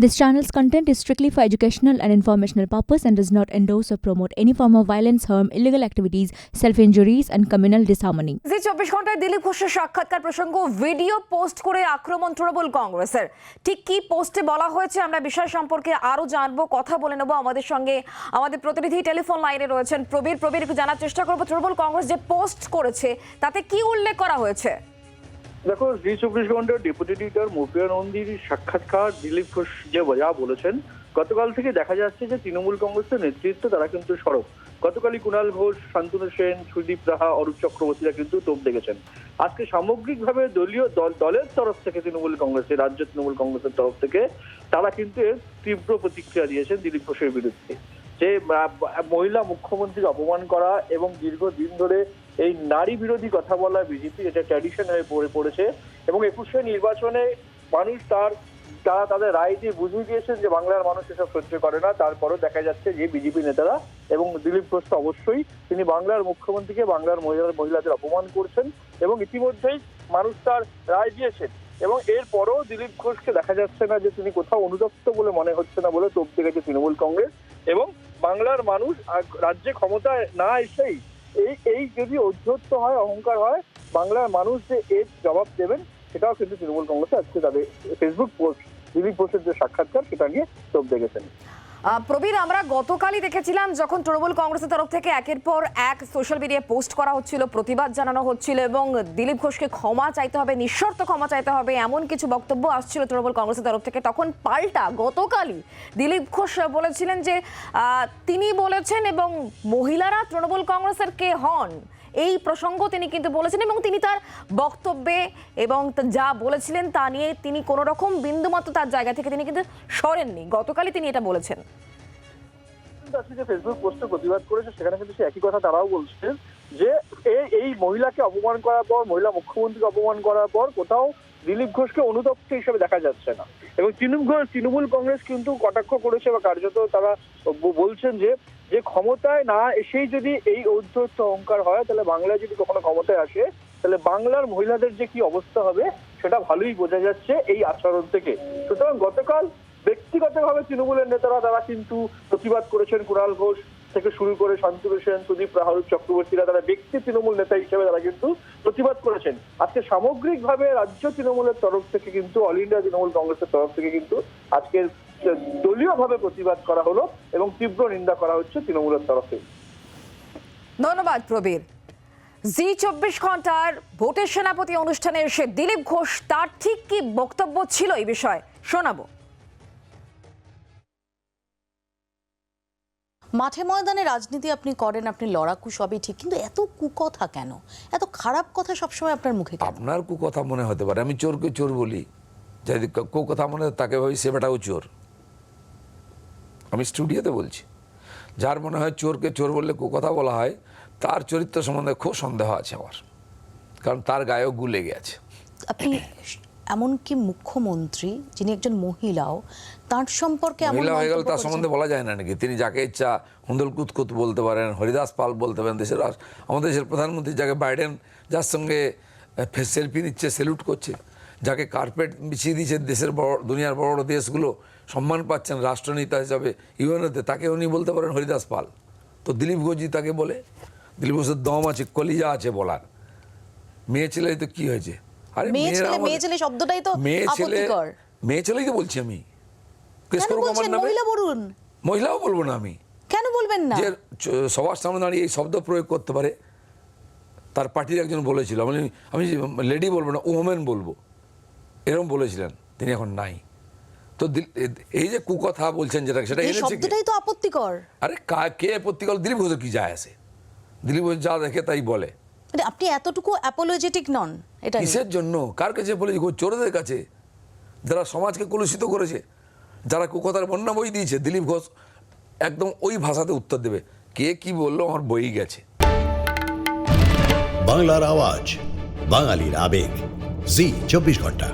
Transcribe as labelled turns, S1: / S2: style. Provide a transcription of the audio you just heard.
S1: This channel's content is strictly for educational and informational purpose and does not endorse or promote any form of violence, harm, illegal activities, self-injuries and communal disharmony.
S2: জি চব্বিশ ঘন্টায় দিলীপ ঘোষের সাক্ষাৎকার প্রসঙ্গ video post করে আক্রমণ তৃণমূল কংগ্রেসের ঠিক কি পোস্টে বলা হয়েছে আমরা বিষয় সম্পর্কে আরও জানব কথা বলে নেব আমাদের সঙ্গে আমাদের প্রতিনিধি টেলিফোন লাইনে রয়েছেন প্রবীর প্রবীর একটু জানার চেষ্টা করব তৃণমূল কংগ্রেস যে পোস্ট করেছে তাতে কি উল্লেখ করা হয়েছে
S3: দেখো জি ঘণ্টার ডেপুটি এডিটর মুপিয়া নন্দীর সাক্ষাৎকার দিলীপ ঘোষ যে যা বলেছেন, গতকাল থেকে দেখা যাচ্ছে যে তৃণমূল কংগ্রেসের নেতৃত্ব তারা কিন্তু সরব। গতকালই কুণাল ঘোষ, শান্তনু সেন, সুদীপ রাহা, অরূপ চক্রবর্তীরা কিন্তু তোপ দেখেছেন। আজকে সামগ্রিকভাবে দলীয় দল, দলের তরফ থেকে তৃণমূল কংগ্রেসের, রাজ্য তৃণমূল কংগ্রেসের তরফ থেকে তারা কিন্তু এর তীব্র প্রতিক্রিয়া দিয়েছেন দিলীপ ঘোষের বিরুদ্ধে। যে মহিলা মুখ্যমন্ত্রীর অপমান করা এবং দীর্ঘদিন ধরে এই নারী বিরোধী কথা বলা বিজেপি এটা ট্র্যাডিশন হয়ে পড়ে, পড়েছে। এবং একুশে নির্বাচনে মানুষ তার, তারা তাদের রায় দিয়ে বুঝিয়ে দিয়েছেন যে বাংলার মানুষ এসব সহ্য করে না। তারপরও দেখা যাচ্ছে যে বিজেপি নেতারা এবং দিলীপ ঘোষ তো অবশ্যই, তিনি বাংলার মুখ্যমন্ত্রীকে বাংলার মহিলা মহিলাদের অপমান করছেন এবং ইতিমধ্যেই মানুষ তার রায় দিয়েছেন। এবং এরপরও দিলীপ ঘোষকে দেখা যাচ্ছে না যে তিনি কোথাও অনুদপ্ত বলে মনে হচ্ছে না বলে তোপ দেখেছে তৃণমূল কংগ্রেস। এবং বাংলার মানুষ রাজ্যে ক্ষমতায় না এসেই এই এই যদি ঔদ্ধত্য হয়, অহংকার হয়, বাংলার মানুষ যে এর জবাব দেবেন, সেটাও কিন্তু তৃণমূল কংগ্রেসে আজকে তাদের ফেসবুক পোস্ট দিলীপ ঘোষের যে সাক্ষাৎকার, সেটা নিয়ে চোখ দেখেছেন।
S2: প্রবীর, আমরা গতকালই দেখেছিলাম যখন তৃণমূল কংগ্রেসের তরফ থেকে একের পর এক সোশ্যাল মিডিয়ায় পোস্ট করা হচ্ছিল, প্রতিবাদ জানানো হচ্ছিল এবং দিলীপ ঘোষকে ক্ষমা চাইতে হবে, নিঃশর্ত ক্ষমা চাইতে হবে এমন কিছু বক্তব্য আসছিল তৃণমূল কংগ্রেসের তরফ থেকে। তখন পাল্টা গতকালই দিলীপ ঘোষ বলেছিলেন যে তিনি বলেছেন এবং মহিলারা তৃণমূল কংগ্রেসের কে হন? এই প্রসঙ্গ তিনি কিন্তু বলেছেন এবং তিনি তার বক্তব্যে এবং যা বলেছিলেন তা নিয়ে তিনি কোনো রকম বিন্দুমাত্র তার জায়গা থেকে তিনি কিন্তু সরেননি। গতকালই তিনি এটা বলেছেন।
S3: যে ফেসবুক পোস্টে প্রতিবাদ করেছে, সেখানে কিন্তু সে একই কথা তারাও বলছেন যে এই মহিলাকে অপমান করার পর, মহিলা মুখ্যমন্ত্রীকে অপমান করার পর কোথাও দিলীপ ঘোষকে অনুদপ্ত হিসেবে দেখা যাচ্ছে না। এবং তৃণমূল তৃণমূল কংগ্রেস কিন্তু কটাক্ষ করেছে বা কার্যত তারা বলছেন যে যে ক্ষমতায় না এসেই যদি এই ঔদ্ধত্য অহংকার হয়, তাহলে বাংলায় যদি কখনো ক্ষমতায় আসে, তাহলে বাংলার মহিলাদের যে কি অবস্থা হবে, সেটা ভালোই বোঝা যাচ্ছে এই আচরণ থেকে। সুতরাং গতকাল ব্যক্তিগতভাবে তৃণমূলের নেতারা, তারা কিন্তু প্রতিবাদ করেছেন কুণাল ঘোষ থেকে শুরু করে শান্তনু সেন, সুদীপ রাহুল চক্রবর্তীরা, তারা ব্যক্তি তৃণমূল নেতা হিসেবে তারা কিন্তু প্রতিবাদ করেছেন। আজকে সামগ্রিকভাবে রাজ্য তৃণমূলের তরফ থেকে কিন্তু, অল ইন্ডিয়া তৃণমূল কংগ্রেসের তরফ থেকে কিন্তু আজকের দলীয়ভাবে প্রতিবাদ করা হলো এবং তীব্র নিন্দা করা হচ্ছে তৃণমূলের তরফে।
S2: ধন্যবাদ প্রবীর। জি চব্বিশ ঘণ্টার ভোটের সেনাপতি অনুষ্ঠানে এসে দিলীপ ঘোষ তার ঠিক কি বক্তব্য ছিল এই বিষয়ে? শোনাবো।
S4: মাঠে ময়দানে রাজনীতি আপনি করেন আপনি লড়াকু সবই ঠিক কিন্তু এত কুকথা কেন? এত খারাপ কথা সবসময় আপনার মুখে
S5: আপনার কুকথা মনে হতে পারে আমি চোরকে চোর বলি। যদি কু কথা মনে তাকে ভাবি সে বেটাও চোর। আমি স্টুডিওতে বলছি। যার মনে হয় চোরকে চোর বললে কু কথা বলা হয় তার চরিত্র সম্বন্ধে খুব সন্দেহ আছে আমার। কারণ তার গায়েও গু লেগে আছে।
S4: আপনি এমনকি মুখ্যমন্ত্রী যিনি একজন মহিলাও তার সম্পর্কে
S5: মহিলা হয়ে গেল তার সম্বন্ধে বলা যায় না নাকি? তিনি যাকে ইচ্ছা হুন্দল কুতকুত বলতে পারেন হরিদাস পাল বলতে পারেন দেশের আমাদের দেশের প্রধানমন্ত্রী যাকে বাইডেন যার সঙ্গে সেলফি নিচ্ছে সেলুট করছে যাকে কার্পেট বিছিয়ে দিয়েছে দেশের বড় দুনিয়ার বড় বড় দেশগুলো সম্মান পাচ্ছেন রাষ্ট্রনেতা হিসাবে ইউএনওতে তাকে উনি বলতে পারেন হরিদাস পাল। তো দিলীপ ঘোষজি তাকে বলে দিলীপ ঘোষের দম আছে কলিজা আছে বলার। মেয়ে ছেলে তো কি হয়েছে? আরে
S4: মেয়ে ছেলে শব্দটাই তো
S5: মেয়ে ছেলে মেয়ে ছেলেই তো বলছি আমি। কেস
S4: কেন
S5: আমার নামে।
S4: মহিলা বলুন।
S5: মহিলাও বলব না আমি।
S4: কেন বলবেন না?
S5: যে সবার সামনে দাঁড়িয়ে এই শব্দ প্রয়োগ করতে পারে তার পার্টির একজন বলেছিল। আমি আমি লেডি বলব না ওমেন বলব। এরকম বলেছিলেন তিনি এখন নাই। তো দিল- এই যে কুকথা বলছেন যেটা সেটা
S4: এই শব্দটাই তো আপত্তিকর।
S5: আরে কা- কে প্রতিকাল দিলীপ ঘোষের কি যায় আসে দিলীপ ঘোষ যা দেখে তাই বলে।
S4: মানে আপনি এতটুকু অ্যাপোলজেটিক নন এটা।
S5: কিসের জন্য? কার কাছে বলেছি? চোরদের কাছে। যারা সমাজকে কলুষিত করেছে যারা কুকথার বন্যা বই দিয়েছে দিলীপ ঘোষ একদম ওই ভাষাতে উত্তর দেবে। কে কি বলল আমার বই গেছে।
S6: বাংলার আওয়াজ বাঙালির আবেগ। জি চব্বিশ ঘণ্টা।